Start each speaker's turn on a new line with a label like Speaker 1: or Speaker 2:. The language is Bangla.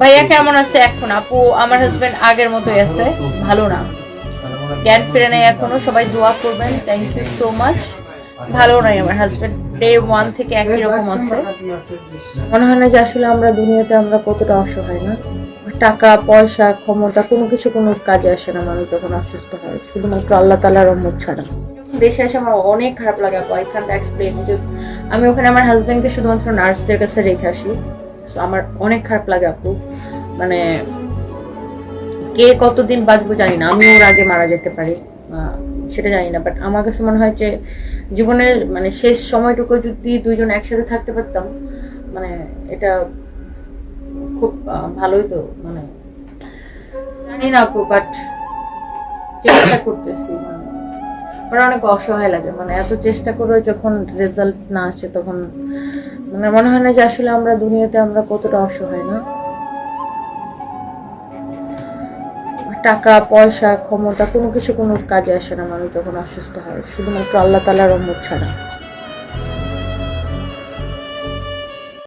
Speaker 1: ভাইয়া কেমন আছে এখন? আপু, আমার হাজবেন্ড আগের মতোই আছে। ভালো না। জ্ঞান ফিরে নেই এখনও। সবাই দোয়া করবেন। থ্যাংক ইউ সো মাচ ভালো নাই আমার হাজবেন্ড ডে ওয়ান থেকে একই রকম আছে। মনে হয় না যে আসলে আমরা দুনিয়াতে আমরা কতটা অসহায় না? টাকা, পয়সা, ক্ষমতা, কোনো কিছু, কোনো কাজে আসে না মানুষ যখন অসুস্থ হয়। শুধুমাত্র আল্লাহ তালার রহমত ছাড়া। দেশে এসে আমার অনেক খারাপ লাগে আই ক্যান্ট এক্সপ্লেন বিকজ আমি ওখানে আমার হাজব্যান্ডকে শুধুমাত্র নার্সদের কাছে রেখে আসি। আমার অনেক খারাপ লাগে আপু। মানে কে কতদিন বাঁচবো জানি না। আমি ওর আগে মারা যেতে পারি সেটা জানি না। বাট আমার কাছে মনে হয় যে, জীবনের মানে শেষ সময়টুকু যদি দুইজন একসাথে থাকতে পারতাম মানে এটা খুব ভালোই তো মানে জানি না আপু বাট চেষ্টা করতেছি মানে। অনেক অসহায় লাগে মানে এত চেষ্টা করে যখন রেজাল্ট না আসে, তখন মানে মনে হয় না যে আসলে আমরা দুনিয়াতে আমরা কতটা অসহায়, না? টাকা, পয়সা, ক্ষমতা, কোনো কিছু কোনো কাজে আসে না মানুষ যখন অসুস্থ হয়। শুধুমাত্র আল্লাহ তালার রহমত ছাড়া।